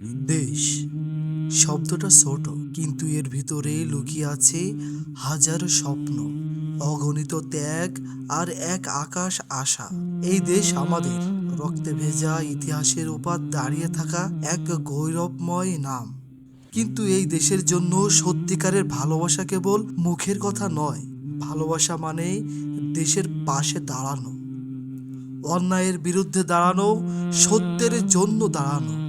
দেশ। শব্দটা ছোট, কিন্তু এর ভিতরে লুকিয়ে আছে হাজার স্বপ্ন, অগণিত ত্যাগ আর এক আকাশ আশা। এই দেশ আমাদের, রক্তে ভেজা ইতিহাসের উপর দাঁড়িয়ে থাকা এক গৌরবময় নাম। কিন্তু এই দেশের জন্য সত্যিকারের ভালোবাসা কেবল মুখের কথা নয়, ভালোবাসা মানে দেশের পাশে দাঁড়ানো, অন্যায়ের বিরুদ্ধে দাঁড়ানো, সত্যের জন্য দাঁড়ানো।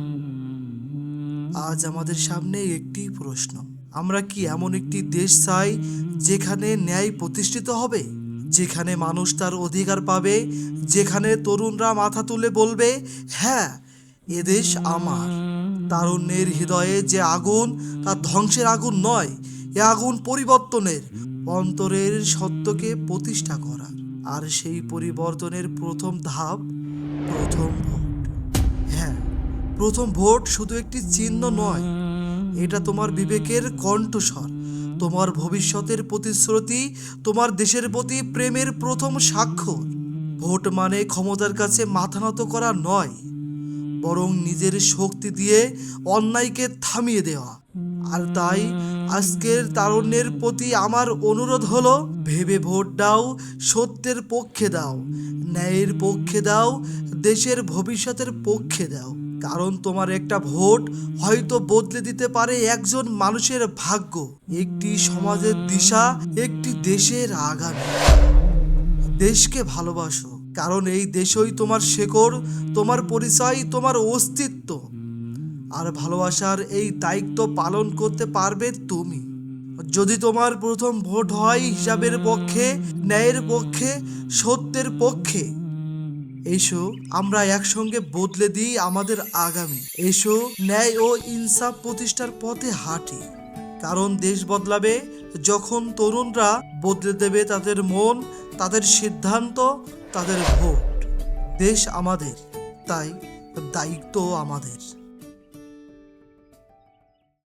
আজ আমাদের সামনে একটি প্রশ্ন। আমরা কি এমন একটি দেশ চাই যেখানে ন্যায় প্রতিষ্ঠিত হবে? যেখানে মানুষ তার অধিকার পাবে? যেখানে তরুণরা মাথা তুলে বলবে হ্যাঁ এদেশ আমার। তারুণ্যের হৃদয়ে যে আগুন, তা ধ্বংসের আগুন নয়, এ আগুন পরিবর্তনের, অন্তরের সত্যকে প্রতিষ্ঠা করার। আর সেই পরিবর্তনের প্রথম ধাপ প্রথম প্রথম ভোট শুধু একটি চিহ্ন নয়, এটা তোমার বিবেকের কণ্ঠস্বর, তোমার ভবিষ্যতের প্রতিশ্রুতি, তোমার দেশের প্রতি প্রেমের প্রথম স্বাক্ষর। ভোট মানে ক্ষমতার কাছে মাথা নত করা নয়, বরং নিজের শক্তি দিয়ে অন্যায়কে থামিয়ে দেওয়া। আর তাই আজকের তারুণ্যের প্রতি আমার অনুরোধ হলো, ভেবে ভোট দাও, সত্যের পক্ষে দাও, ন্যায়ের পক্ষে দাও, দেশের ভবিষ্যতের পক্ষে দাও। কারণ তোমার একটা ভোট হয়তো বদলে দিতে পারে একজন মানুষের ভাগ্য। একটি সমাজের দিশা, একটি দেশের আগামী। দেশকে ভালোবাসো, কারণ এই দেশই তোমার শেকড়, তোমার পরিচয়, তোমার অস্তিত্ব। আর ভালোবাসার এই দায়িত্ব পালন করতে পারবে তুমি। যদি তোমার প্রথম ভোট হয় হিসাবের পক্ষে, ন্যায়ের পক্ষে, সত্যের পক্ষে এসো, আমরা একসঙ্গে বদলে দিই আমাদের আগামী। এসো, ন্যায় ও ইনসাফ প্রতিষ্ঠার পথে হাঁটি। কারণ দেশ বদলাবে যখন তরুণরা বদলে দেবে তাদের মন, তাদের সিদ্ধান্ত, তাদের ভোট। দেশ আমাদের, তাই দায়িত্ব আমাদের।